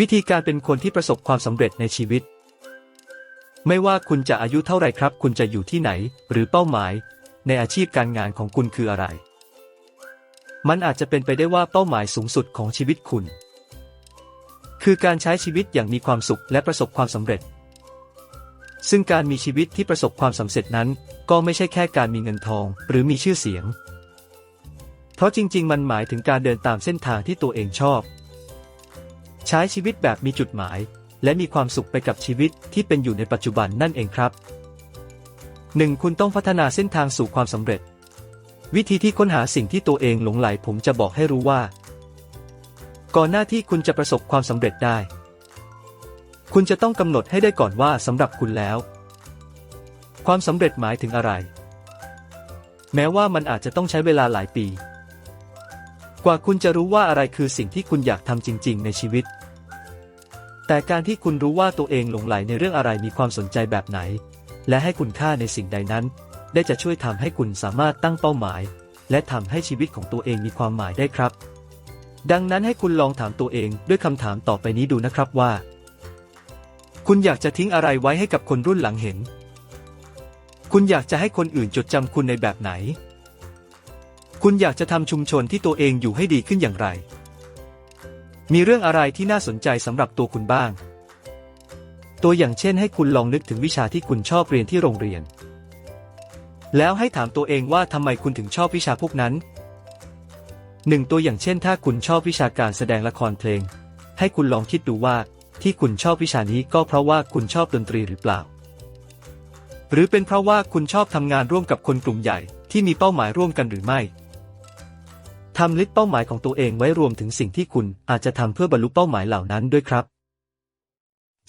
วิธีการเป็นคนที่ประสบความสำเร็จในชีวิต ไม่ว่าคุณจะอายุเท่าไหร่ครับ คุณจะอยู่ที่ไหน หรือเป้าหมาย ในอาชีพการงานของคุณคืออะไร มันอาจจะเป็นไปได้ว่าเป้าหมายสูงสุดของชีวิตคุณ คือการใช้ชีวิตอย่างมีความสุขและประสบความสำเร็จ ซึ่งการมีชีวิตที่ประสบความสำเร็จนั้น ก็ไม่ใช่แค่การมีเงินทอง หรือมีชื่อเสียง เพราะจริง ๆ มันหมายถึงการเดินตามเส้นทางที่ตัวเองชอบ ใช้ชีวิตแบบมีจุดหมาย และมีความสุขไปกับชีวิตที่เป็นอยู่ในปัจจุบันนั่นเองครับ 1. คุณต้องพัฒนาเส้นทางสู่ความสำเร็จ วิธีที่ค้นหาสิ่งที่ตัวเองหลงไหลผมจะบอกให้รู้ว่า ก่อนหน้าที่คุณจะประสบความสำเร็จได้ คุณจะต้องกำหนดให้ได้ก่อนว่าสำหรับคุณแล้ว ความสำเร็จหมายถึงอะไร แม้ว่ามันอาจจะต้องใช้เวลาหลายปี กว่าคุณจะรู้ว่าอะไรคือสิ่งที่คุณอยากทำจริง ๆ ในชีวิต แต่การที่คุณรู้ว่าตัวเองหลงไหลในเรื่องอะไรมีความสนใจแบบไหน และให้คุณค่าในสิ่งใดนั้น ได้จะช่วยทำให้คุณสามารถตั้งเป้าหมาย และทำให้ชีวิตของตัวเองมีความหมายได้ครับ ดังนั้นให้คุณลองถามตัวเองด้วยคำถามต่อไปนี้ดูนะครับว่า คุณอยากจะทิ้งอะไรไว้ให้กับคนรุ่นหลังเห็น คุณอยากจะให้คนอื่นจดจำคุณในแบบไหน คุณอยากจะทำชุมชนที่ตัวเองอยู่ให้ดีขึ้นอย่างไร มีเรื่องอะไรที่น่าสนใจสำหรับตัวคุณบ้าง ตัวอย่างเช่นให้คุณลองนึกถึงวิชาที่คุณชอบเรียนที่โรงเรียน แล้วให้ถามตัวเองว่าทำไมคุณถึงชอบวิชาพวกนั้นหนึ่งตัวอย่างเช่นถ้าคุณชอบวิชาการแสดงละครเพลง ให้คุณลองคิดดูว่าที่คุณชอบวิชานี้ก็เพราะว่าคุณชอบดนตรีหรือเปล่า หรือเป็นเพราะว่าคุณชอบทำงานร่วมกับคนกลุ่มใหญ่ที่มีเป้าหมายร่วมกันหรือไม่ ทำลิสต์เป้าหมายของตัวเองไว้รวมถึงสิ่งที่คุณอาจจะทำเพื่อบรรลุเป้าหมายเหล่านั้นด้วยครับ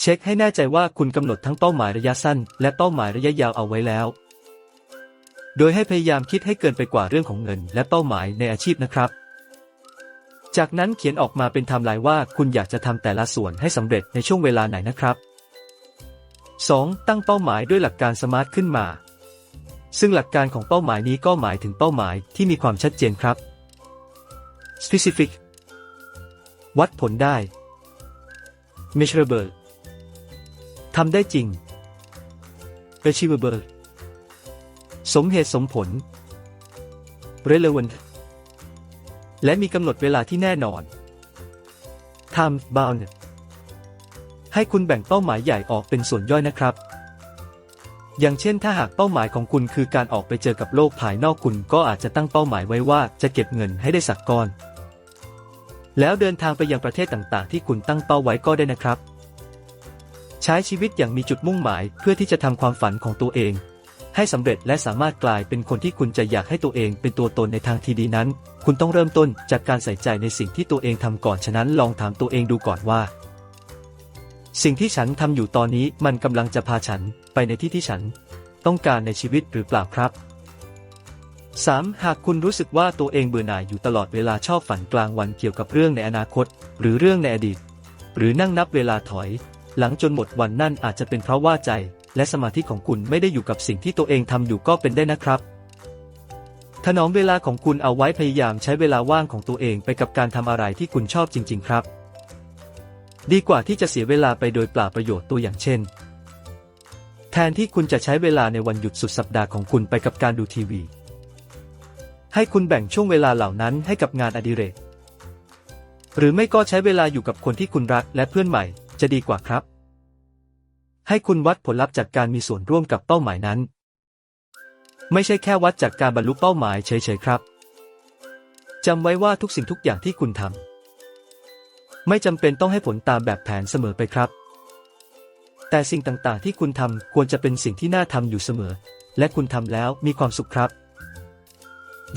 เช็คให้แน่ใจว่าคุณกำหนดทั้งเป้าหมายระยะสั้น และเป้าหมายระยะยาวเอาไว้แล้ว โดยให้พยายามคิดให้เกินไปกว่าเรื่องของเงิน และเป้าหมายในอาชีพนะครับ จากนั้นเขียนออกมาเป็นไทม์ไลน์ว่าคุณอยากจะทำแต่ละส่วนให้สำเร็จในช่วงเวลาไหนนะครับ 2. ตั้งเป้าหมายด้วยหลักการสมาร์ทขึ้นมา ซึ่งหลักการของเป้าหมายนี้ก็หมายถึงเป้าหมายที่มีความชัดเจนครับ specific วัดผลได้ measurable ทำได้จริง achievable สมเหตุสมผล relevant และมีกำหนดเวลาที่แน่นอน time bound ให้คุณแบ่งเป้าหมายใหญ่ออกเป็นส่วนย่อยนะครับ อย่างเช่นถ้าหากเป้าหมายของคุณคือการออกไปเจอกับโลกภายนอกคุณก็อาจจะตั้งเป้าหมายไว้ว่าจะเก็บเงินให้ได้สักก้อน แล้วเดินทางไปยังประเทศต่างๆ ที่คุณตั้งเป้าไว้ก็ได้นะครับ ใช้ชีวิตอย่างมีจุดมุ่งหมายเพื่อที่จะทำความฝันของตัวเอง ให้สำเร็จและสามารถกลายเป็นคนที่คุณจะอยากให้ตัวเองเป็นตัวตนในทางที่ดีนั้น คุณต้องเริ่มต้นจากการใส่ใจในสิ่งที่ตัวเองทำก่อนฉะนั้นลองถามตัวเองดูก่อนว่า สิ่งที่ฉันทำอยู่ตอนนี้มันกำลังจะพาฉันไปในที่ที่ฉัน ต้องการในชีวิตหรือเปล่าครับ 3. หากคุณรู้สึกว่าตัวเองเบื่อหน่ายอยู่ตลอดเวลาชอบฝันกลางวันเกี่ยวกับเรื่องในอนาคต หรือเรื่องในอดีต หรือนั่งนับเวลาถอย หลังจนหมดวันนั่นอาจจะเป็นเพราะว่าใจ และสมาธิของคุณไม่ได้อยู่กับสิ่งที่ตัวเองทำอยู่ก็เป็นได้นะครับถนอมเวลาของคุณเอาไว้พยายามใช้เวลาว่างของตัวเองไปกับการทำอะไรที่คุณชอบจริง ๆ ครับ ดีกว่าที่จะเสียเวลาไปโดยเปล่าประโยชน์ตัวอย่างเช่น แทนที่คุณจะใช้เวลาในวันหยุดสุดสัปดาห์ของคุณไปกับการดูทีวี ให้คุณแบ่งช่วงเวลาเหล่านั้นให้กับงานอดิเรก หรือไม่ก็ใช้เวลาอยู่กับคนที่คุณรักและเพื่อนใหม่จะดีกว่าครับ ให้คุณวัดผลลัพธ์จากการมีส่วนร่วมกับเป้าหมายนั้น ไม่ใช่แค่วัดจากการบรรลุเป้าหมายเฉยๆครับจำไว้ว่าทุกสิ่งทุกอย่างที่คุณทำไม่จำเป็นต้องให้ผลตามแบบแผนเสมอไปครับ แต่สิ่งต่างๆที่คุณทำควรจะเป็นสิ่งที่น่าทำอยู่เสมอ และคุณทำแล้วมีความสุขครับ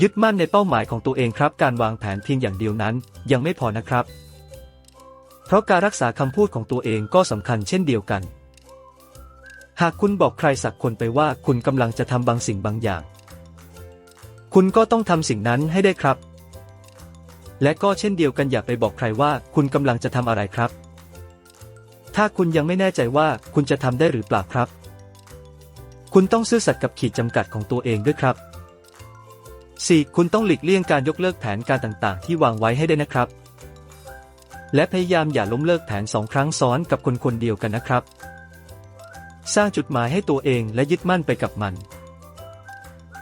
ยึดมั่นในเป้าหมายของตัวเองครับ การวางแผนเพียงอย่างเดียวนั้น ยังไม่พอนะครับ เพราะการรักษาคำพูดของตัวเองก็สำคัญเช่นเดียวกัน หากคุณบอกใครสักคนไปว่าคุณกำลังจะทำบางสิ่งบางอย่าง คุณก็ต้องทำสิ่งนั้นให้ได้ครับ และก็เช่นเดียวกันอย่าไปบอกใครว่าคุณกำลังจะทำอะไรครับ ถ้าคุณยังไม่แน่ใจว่าคุณจะทำได้หรือเปล่าครับ คุณต้องซื่อสัตย์กับขีดจำกัดของตัวเองด้วยครับ 4. คุณต้องหลีกเลี่ยงการยกเลิกแผนการต่างๆ ที่วางไว้ให้ได้นะครับ และพยายามอย่าล้มเลิกแผนสองครั้งซ้อนกับคนคนเดียวกันนะครับ สร้างจุดหมายให้ตัวเองและยึดมั่นไปกับมัน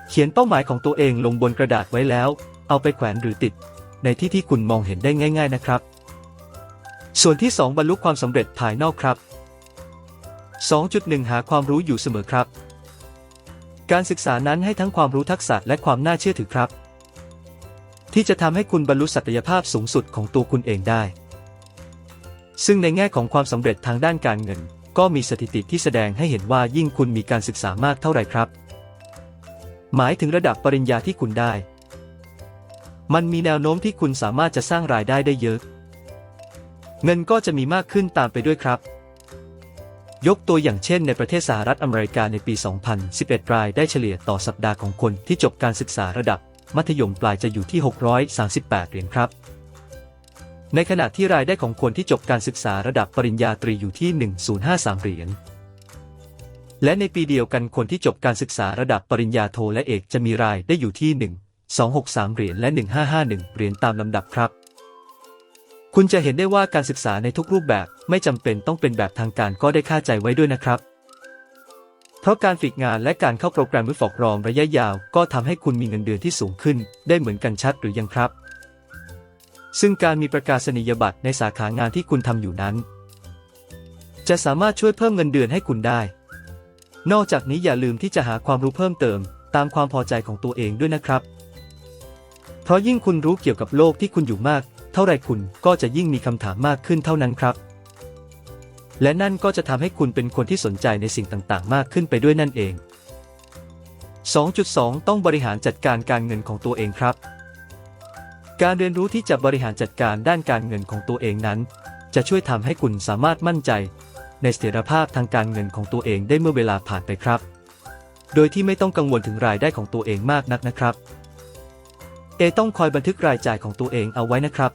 เขียนเป้าหมายของตัวเองลงบนกระดาษไว้แล้ว เอาไปแขวนหรือติด ในที่ที่คุณมองเห็นได้ง่าย ๆนะครับ ส่วนที่ 2 บรรลุความสำเร็จภายนอกครับ 2.1 หาความรู้อยู่เสมอครับ การศึกษานั้นให้ทั้งความรู้ทักษะและความน่าเชื่อถือครับ ที่จะทำให้คุณบรรลุศักยภาพสูงสุดของตัวคุณเองได้ ซึ่งในแง่ของความสำเร็จทางด้านการเงิน ก็มีสถิติที่แสดงให้เห็นว่ายิ่งคุณมีการศึกษามากเท่าไหร่ครับ หมายถึงระดับปริญญาที่คุณได้ มันมีแนวโน้มที่คุณสามารถจะสร้างรายได้ได้เยอะ เงินก็จะมีมากขึ้นตามไปด้วยครับ ยกตัวอย่างเช่นในประเทศสหรัฐอเมริกาในปี 2011 รายได้เฉลี่ยต่อสัปดาห์ของคนที่จบการศึกษาระดับ มัธยมปลายจะอยู่ที่ 638 เหรียญครับ ในขณะที่รายได้ของคนที่จบการศึกษาระดับปริญญาตรีอยู่ที่ 1053 เหรียญ และในปีเดียวกันคนที่จบการศึกษาระดับปริญญาโทและเอกจะมีรายได้อยู่ที่ 1263 เหรียญและ 1551 เหรียญตามลำดับครับ คุณจะเห็นได้ว่าการศึกษาในทุกรูปแบบไม่จำเป็นต้องเป็นแบบทางการก็ได้ค่าใจไว้ด้วยนะครับ เพราะการฝึกงานและการเข้าโปรแกรมวิฟอกรอมระยะยาว ก็ทำให้คุณมีเงินเดือนที่สูงขึ้น ได้เหมือนกันชัดหรือยังครับ ซึ่งการมีประกาศนียบัตรในสาขางานที่คุณทำอยู่นั้น จะสามารถช่วยเพิ่มเงินเดือนให้คุณได้ นอกจากนี้อย่าลืมที่จะหาความรู้เพิ่มเติม ตามความพอใจของตัวเองด้วยนะครับ เพราะยิ่งคุณรู้เกี่ยวกับโลกที่คุณอยู่มาก เท่าไรคุณก็จะยิ่งมีคำถามมากขึ้นเท่านั้นครับ และนั่นก็จะทำให้คุณเป็นคนที่สนใจในสิ่งต่างๆ มากขึ้นไปด้วยนั่นเอง 2.2 ต้องบริหารจัดการการเงินของตัวเองครับ การเรียนรู้ที่จะบริหารจัดการด้านการเงินของตัวเองนั้น จะช่วยทำให้คุณสามารถมั่นใจ ในเสถียรภาพทางการเงินของตัวเองได้เมื่อเวลาผ่านไปครับ โดยที่ไม่ต้องกังวลถึงรายได้ของตัวเองมากนักนะครับ เอต้องคอยบันทึกรายจ่ายของตัวเองเอาไว้นะครับ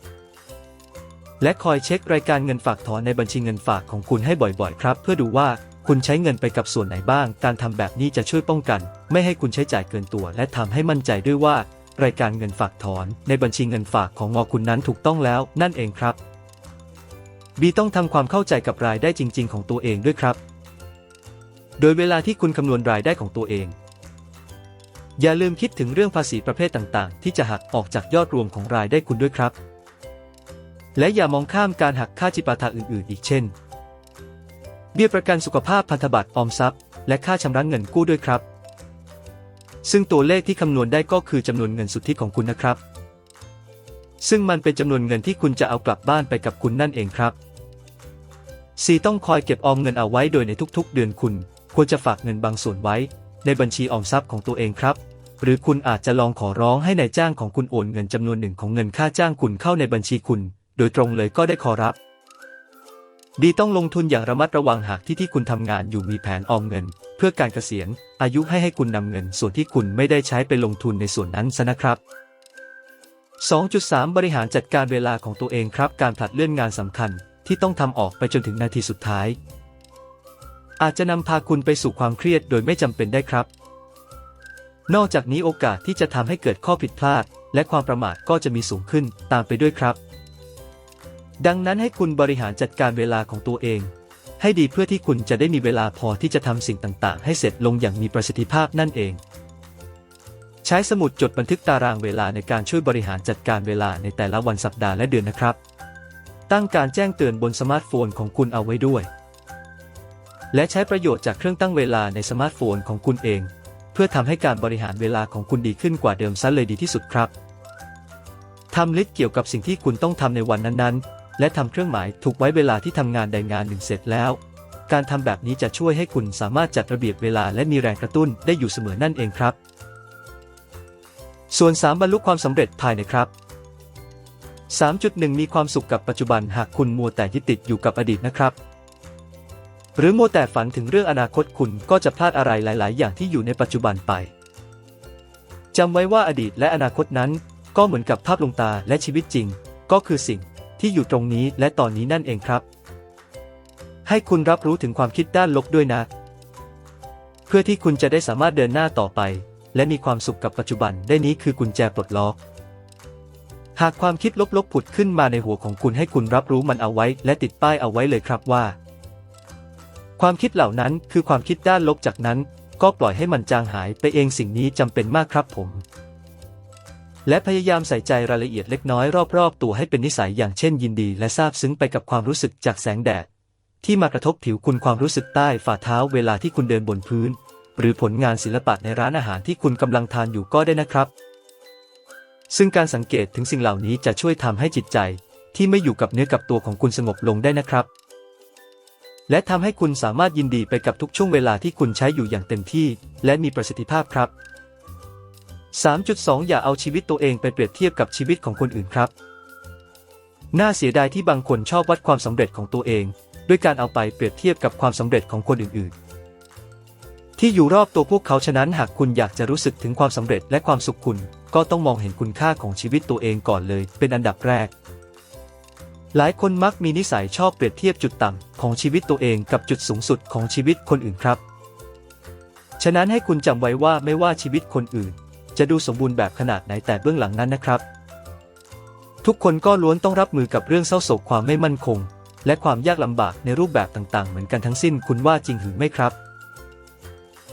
และคอยเช็ครายการเงินฝากถอนในบัญชีเงินฝากของคุณให้บ่อยๆ ครับ เพื่อดูว่าคุณใช้เงินไปกับส่วนไหนบ้าง การทำแบบนี้จะช่วยป้องกัน ไม่ให้คุณใช้จ่ายเกินตัว และทำให้มั่นใจด้วยว่า รายการเงินฝากถอน ในบัญชีเงินฝากของงอคุณนั้นถูกต้องแล้ว นั่นเองครับบีต้องทำความเข้าใจกับรายได้จริง ๆ ของตัวเองด้วยครับ โดยเวลาที่คุณคำนวณรายได้ของตัวเอง อย่าลืมคิดถึงเรื่องภาษีประเภทต่างๆ ที่จะหักออกจากยอดรวมของรายได้คุณด้วยครับ และอย่ามองข้ามการหักค่าจิปาถะอื่น ๆ อีกเช่น เบี้ยประกันสุขภาพพันธบัตรออมทรัพย์ และค่าชำระเงินกู้ด้วยครับ ซึ่งตัวเลขที่คำนวณได้ก็คือจำนวนเงินสุทธิของคุณนะครับ ซึ่งมันเป็นจำนวนเงินที่คุณจะเอากลับบ้านไปกับคุณนั่นเองครับ 4. ต้องคอยเก็บออมเงินเอาไว้โดยในทุกๆ เดือนคุณ ควรจะฝากเงินบางส่วนไว้ ในบัญชีออมทรัพย์ของตัวเองครับ หรือคุณอาจจะลองขอร้องให้ในายจ้างของคุณโอนเงินจำนวนหนึ่งของเงินค่าจ้างคุณเข้าในบัญชีคุณ โดยตรงเลยก็ได้ขอรับ ดีต้องลงทุนอย่างระมัดระวังหากที่ที่คุณทำงานอยู่มีแผนออมเงิน เพื่อการเกษียณ อายุให้ให้คุณนำเงิน ส่วนที่คุณไม่ได้ใช้ไปลงทุนในส่วนนั้นซะนะครับ 2.3 บริหารจัดการเวลาของตัวเองครับ การผลัดเลื่อนงานสำคัญที่ต้องทำออกไปจนถึงนาทีสุดท้าย อาจจะนำพาคุณไปสู่ความเครียดโดยไม่จำเป็นได้ครับ นอกจากนี้โอกาสที่จะทำให้เกิดข้อผิดพลาด และความประมาทก็จะมีสูงขึ้นตามไปด้วยครับ ดังนั้นให้คุณบริหารจัดการเวลาของตัวเอง ให้ดีเพื่อที่คุณจะได้มีเวลาพอที่จะทำสิ่งต่างๆ ให้เสร็จลงอย่างมีประสิทธิภาพนั่นเอง ใช้สมุดจดบันทึกตารางเวลาในการช่วยบริหารจัดการเวลาในแต่ละวันสัปดาห์และเดือนนะครับ ตั้งการแจ้งเตือนบนสมาร์ทโฟนของคุณเอาไว้ด้วย และใช้ประโยชน์จากเครื่องตั้งเวลาในสมาร์ทโฟนของคุณเอง เพื่อทำให้การบริหารเวลาของคุณดีขึ้นกว่าเดิมซะเลยดีที่สุดครับทำลิสต์เกี่ยวกับสิ่งที่คุณต้องทำในวันนั้นๆ และทำเครื่องหมายถูกไว้เวลาที่ทำงานใดงานหนึ่งเสร็จแล้ว การทำแบบนี้จะช่วยให้คุณสามารถจัดระเบียบเวลาและมีแรงกระตุ้นได้อยู่เสมอนั่นเองครับ ส่วน 3 บรรลุความสำเร็จภายในครับ 3.1 มีความสุขกับปัจจุบันหากคุณมัวแต่ยึดติดอยู่กับอดีตนะครับ หรือโมแต่ฝันถึงเรื่องอนาคตคุณก็จะพลาดอะไรหลาย ๆ อย่างที่อยู่ในปัจจุบันไปจำไว้ว่าอดีตและอนาคตนั้น ก็เหมือนกับภาพลวงตาและชีวิตจริง ก็คือสิ่งที่อยู่ตรงนี้และตอนนี้นั่นเองครับ ให้คุณรับรู้ถึงความคิดด้านลบด้วยนะ เพื่อที่คุณจะได้สามารถเดินหน้าต่อไป และมีความสุขกับปัจจุบันได้นี้คือกุญแจปลดล็อกหากความคิดลบๆผุดขึ้นมาในหัวของคุณให้คุณรับรู้มันเอาไว้ และติดป้ายเอาไว้เลยครับว่า ความคิดเหล่านั้นคือความคิดด้านลบจากนั้น ก็ปล่อยให้มันจางหายไปเองสิ่งนี้จำเป็นมากครับผม และพยายามใส่ใจรายละเอียดเล็กน้อยรอบๆ ตัวให้เป็นนิสัยอย่างเช่นยินดีและซาบซึ้งไปกับความรู้สึกจากแสงแดด ที่มากระทบผิวคุณความรู้สึกใต้ฝ่าเท้าเวลาที่คุณเดินบนพื้น หรือผลงานศิลปะในร้านอาหารที่คุณกำลังทานอยู่ก็ได้นะครับ ซึ่งการสังเกตถึงสิ่งเหล่านี้จะช่วยทำให้จิตใจ ที่ไม่อยู่กับเนื้อกับตัวของคุณสงบลงได้นะครับ และทำให้คุณสามารถยินดีไปกับทุกช่วงเวลาที่คุณใช้อยู่อย่างเต็มที่ และมีประสิทธิภาพครับ 3.2 อย่าเอาชีวิตตัวเองไปเปรียบเทียบกับชีวิตของคนอื่นครับ น่าเสียดายที่บางคนชอบวัดความสำเร็จของตัวเอง ด้วยการเอาไปเปรียบเทียบกับความสำเร็จของคนอื่น ๆ ที่อยู่รอบตัวพวกเขาฉะนั้นหากคุณอยากจะรู้สึกถึงความสำเร็จและความสุขคุณ ก็ต้องมองเห็นคุณค่าของชีวิตตัวเองก่อนเลย เป็นอันดับแรก หลายคนมักมีนิสัยชอบเปรียบเทียบจุดต่ำของชีวิตตัวเองกับจุดสูงสุดของชีวิตคนอื่นครับ ฉะนั้นให้คุณจำไว้ว่าไม่ว่าชีวิตคนอื่น จะดูสมบูรณ์แบบขนาดไหนแต่เบื้องหลังนั้นนะครับ ทุกคนก็ล้วนต้องรับมือกับเรื่องเศร้าโศกความไม่มั่นคง และความยากลำบากในรูปแบบต่างๆ เหมือนกันทั้งสิ้นคุณว่าจริงหรือไม่ครับ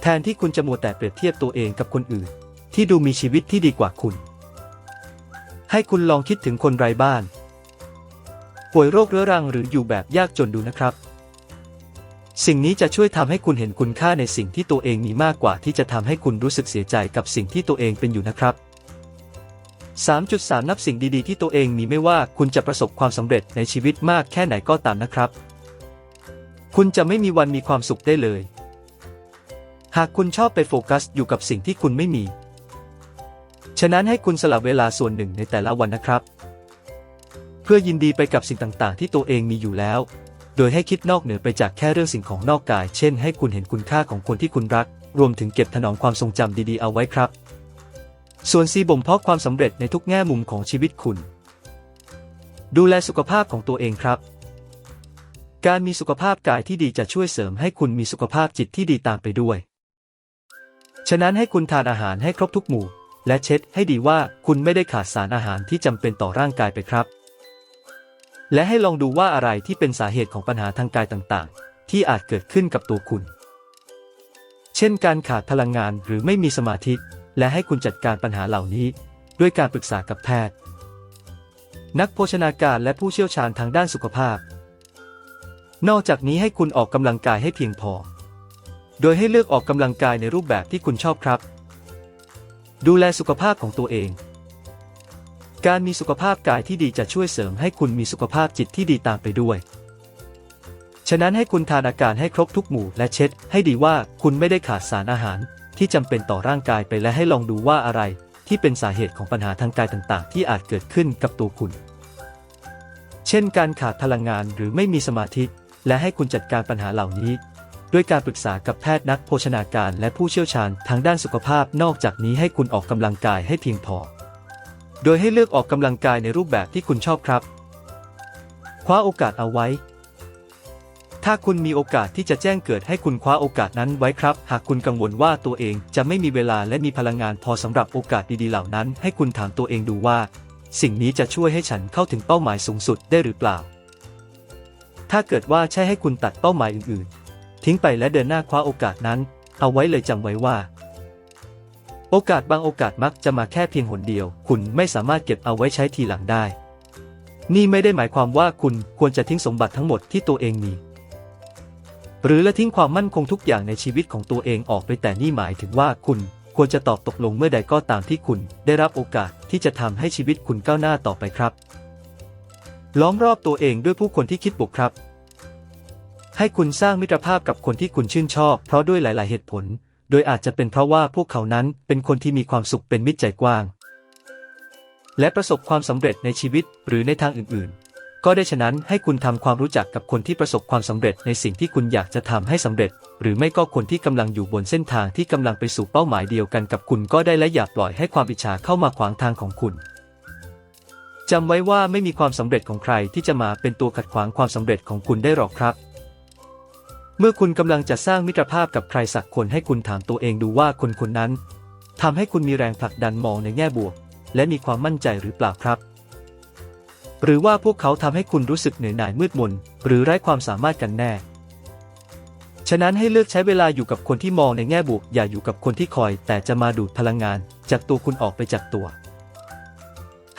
แทนที่คุณจะมัวแต่เปรียบเทียบตัวเองกับคนอื่น ที่ดูมีชีวิตที่ดีกว่าคุณ ให้คุณลองคิดถึงคนไร้บ้าน ป่วยโรคเรื้อรังหรืออยู่แบบยากจนดูนะครับ สิ่งนี้จะช่วยทำให้คุณเห็นคุณค่าในสิ่งที่ตัวเองมีมากกว่าที่จะทำให้คุณรู้สึกเสียใจกับสิ่งที่ตัวเองเป็นอยู่นะครับ 3.3 นับสิ่งดีๆ ที่ตัวเองมีไม่ว่าคุณจะประสบความสำเร็จในชีวิตมากแค่ไหนก็ตามนะครับ คุณจะไม่มีวันมีความสุขได้เลย หากคุณชอบไปโฟกัสอยู่กับสิ่งที่คุณไม่มี ฉะนั้นให้คุณสละเวลาส่วนหนึ่งในแต่ละวันนะครับ เพื่อยินดีไปกับสิ่งต่างๆ ที่ตัวเองมีอยู่แล้ว โดยให้คิดนอกเหนือไปจากแค่เรื่องสิ่งของนอกกาย เช่น ให้คุณเห็นคุณค่าของคนที่คุณรัก รวมถึงเก็บถนอมความทรงจำดีๆ เอาไว้ครับ ส่วน C บ่มเพาะความสำเร็จในทุกแง่มุมของชีวิตคุณ ดูแลสุขภาพของตัวเองครับ การมีสุขภาพกายที่ดีจะช่วยเสริมให้คุณมีสุขภาพจิตที่ดีตามไปด้วย ฉะนั้นให้คุณทานอาหารให้ครบทุกหมู่ และเช็ดให้ดีว่าคุณไม่ได้ขาดสารอาหารที่จำเป็นต่อร่างกายไปครับ และให้ลองดูว่าอะไรที่เป็นสาเหตุของปัญหาทางกายต่างๆ ที่อาจเกิดขึ้นกับตัวคุณ เช่นการขาดพลังงานหรือไม่มีสมาธิ และให้คุณจัดการปัญหาเหล่านี้ ด้วยการปรึกษากับแพทย์ นักโภชนาการและผู้เชี่ยวชาญทางด้านสุขภาพ นอกจากนี้ให้คุณออกกำลังกายให้เพียงพอ โดยให้เลือกออกกำลังกายในรูปแบบที่คุณชอบครับ ดูแลสุขภาพของตัวเอง การมีสุขภาพกายที่ดีจะช่วยเสริมให้คุณมีสุขภาพจิตที่ดีตามไปด้วย ฉะนั้นให้คุณทานอาการให้ครบทุกหมู่และเช็ด ให้ดีว่าคุณไม่ได้ขาดสารอาหาร ที่จำเป็นต่อร่างกายไปและให้ลองดูว่าอะไร ที่เป็นสาเหตุของปัญหาทางกายต่างๆ ที่อาจเกิดขึ้นกับตัวคุณ เช่น การขาดพลังงานหรือไม่มีสมาธิ และให้คุณจัดการปัญหาเหล่านี้ด้วยการปรึกษากับแพทย์นักโภชนาการและผู้เชี่ยวชาญทางด้านสุขภาพ นอกจากนี้ให้คุณออกกำลังกายให้เพียงพอ โดยให้เลือกออกกำลังกายในรูปแบบที่คุณชอบครับ คว้าโอกาสเอาไว้ ถ้าคุณมีโอกาสที่จะแจ้งเกิดให้คุณคว้าโอกาสนั้นไว้ครับ หากคุณกังวลว่าตัวเองจะไม่มีเวลาและมีพลังงานพอสำหรับโอกาสดีๆเหล่านั้น ให้คุณถามตัวเองดูว่า สิ่งนี้จะช่วยให้ฉันเข้าถึงเป้าหมายสูงสุดได้หรือเปล่า ถ้าเกิดว่าใช่ให้คุณตัดเป้าหมายอื่นๆ ทิ้งไปและเดินหน้าคว้าโอกาสนั้น เอาไว้เลยจำไว้ว่า โอกาสบางโอกาสมักจะมาแค่เพียงหนเดียว คุณไม่สามารถเก็บเอาไว้ใช้ทีหลังได้ นี่ไม่ได้หมายความว่าคุณควรจะทิ้งสมบัติทั้งหมดที่ตัวเองมี หรือละทิ้งความมั่นคงทุกอย่างในชีวิตของตัวเองออกไปแต่นี่หมายถึงว่าคุณควรจะตอบตกลงเมื่อใดก็ตามที่คุณ ได้รับโอกาสที่จะทำให้ชีวิตคุณก้าวหน้าต่อไปครับ ล้อมรอบตัวเองด้วยผู้คนที่คิดบวกครับ ให้คุณสร้างมิตรภาพกับคนที่คุณชื่นชอบ เพราะด้วยหลาย ๆ เหตุผล โดยอาจจะเป็นเพราะว่าพวกเขานั้นเป็นคนที่มีความสุขเป็นมิตรใจกว้าง และประสบความสำเร็จในชีวิตหรือในทางอื่นๆ ก็ได้ฉะนั้นให้คุณทำความรู้จักกับคนที่ประสบความสำเร็จในสิ่งที่คุณอยากจะทำให้สำเร็จ หรือไม่ก็คนที่กำลังอยู่บนเส้นทางที่กำลังไปสู่เป้าหมายเดียวกันกับคุณก็ได้และอย่าปล่อยให้ความอิจฉาเข้ามาขวางทางของคุณจำไว้ว่าไม่มีความสำเร็จของใครที่จะมาเป็นตัวขัดขวางความสำเร็จของคุณได้หรอกครับ เมื่อคุณกำลังจะสร้างมิตรภาพกับใครสักคนให้คุณถามตัวเองดูว่าคนคนนั้นทำให้คุณมีแรงผลักดันมองในแง่บวก และมีความมั่นใจหรือเปล่าครับ หรือว่าพวกเขาทำให้คุณรู้สึกเหนื่อยหน่ายมืดมน หรือไร้ความสามารถกันแน่ ฉะนั้นให้เลือกใช้เวลาอยู่กับคนที่มองในแง่บวก อย่าอยู่กับคนที่คอย แต่จะมาดูดพลังงาน จากตัวคุณออกไปจากตัว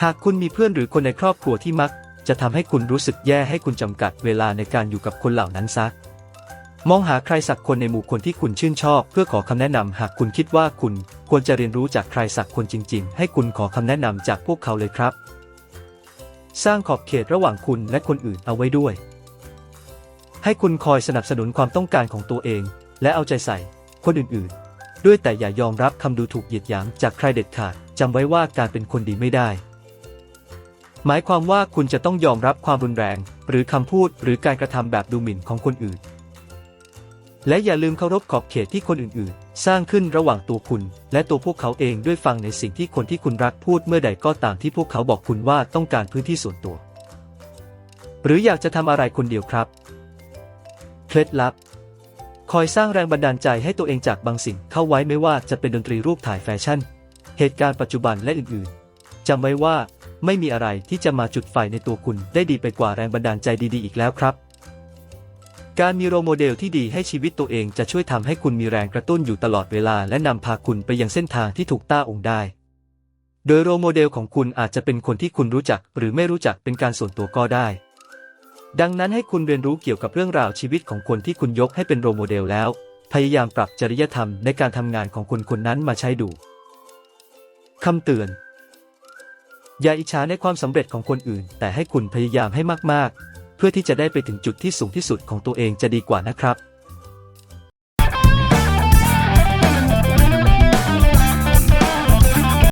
หากคุณมีเพื่อนหรือคนในครอบครัวที่มัก จะทำให้คุณรู้สึกแย่ให้คุณจำกัดเวลาในการอยู่กับคนเหล่านั้นซะ มองหาใครสักคนในหมู่คนที่คุณชื่นชอบ เพื่อขอคำแนะนำหากคุณคิดว่าคุณควรจะเรียนรู้จากใครสักคนจริง ๆ ให้คุณขอคำแนะนำจากพวกเขาเลยครับ สร้างขอบเขตระหว่างคุณและคนอื่นเอาไว้ด้วย ให้คุณคอยสนับสนุนความต้องการของตัวเอง และเอาใจใส่ คนอื่นๆ ด้วยแต่อย่ายอมรับคำดูถูกเหยียดหยามจากใครเด็ดขาดจำไว้ว่าการเป็นคนดีไม่ได้หมายความว่าคุณจะต้องยอมรับความรุนแรง หรือคำพูดหรือการกระทำแบบดูหมิ่นของคนอื่น และอย่าลืมเคารพขอบเขตที่คนอื่นๆ สร้างขึ้นระหว่างตัวคุณ และตัวพวกเขาเองด้วยฟังในสิ่งที่คนที่คุณรักพูดเมื่อใดก็ตามที่พวกเขาบอกคุณว่าต้องการพื้นที่ส่วนตัว หรืออยากจะทำอะไรคนเดียวครับ เคล็ดลับ คอยสร้างแรงบันดาลใจให้ตัวเองจากบางสิ่งเข้าไว้ไม่ว่าจะเป็นดนตรีรูปถ่ายแฟชั่น เหตุการณ์ปัจจุบันและอื่นๆจำไว้ว่า ไม่มีอะไรที่จะมาจุดไฟในตัวคุณได้ดีไปกว่าแรงบันดาลใจดีๆ อีกแล้วครับ การมีโรโมเดลที่ดีให้ชีวิตตัวเองจะช่วยทำให้คุณมีแรงกระตุ้นอยู่ตลอดเวลาและนำพาคุณไปยังเส้นทางที่ถูกต้าองได้ โดยโรโมเดลของคุณอาจจะเป็นคนที่คุณรู้จักหรือไม่รู้จักเป็นการส่วนตัวก็ได้ ดังนั้นให้คุณเรียนรู้เกี่ยวกับเรื่องราวชีวิตของคนที่คุณยกให้เป็นโรโมเดลแล้ว พยายามปรับจริยธรรมในการทำงานของคนคนนั้นมาใช้ดูคำเตือน อย่าอิจฉาในความสำเร็จของคนอื่น แต่ให้คุณพยายามให้มากๆ พื่อที่จะได้ไปถึงจุดที่สูงที่สุดของตัวเองจะดีกว่านะครับ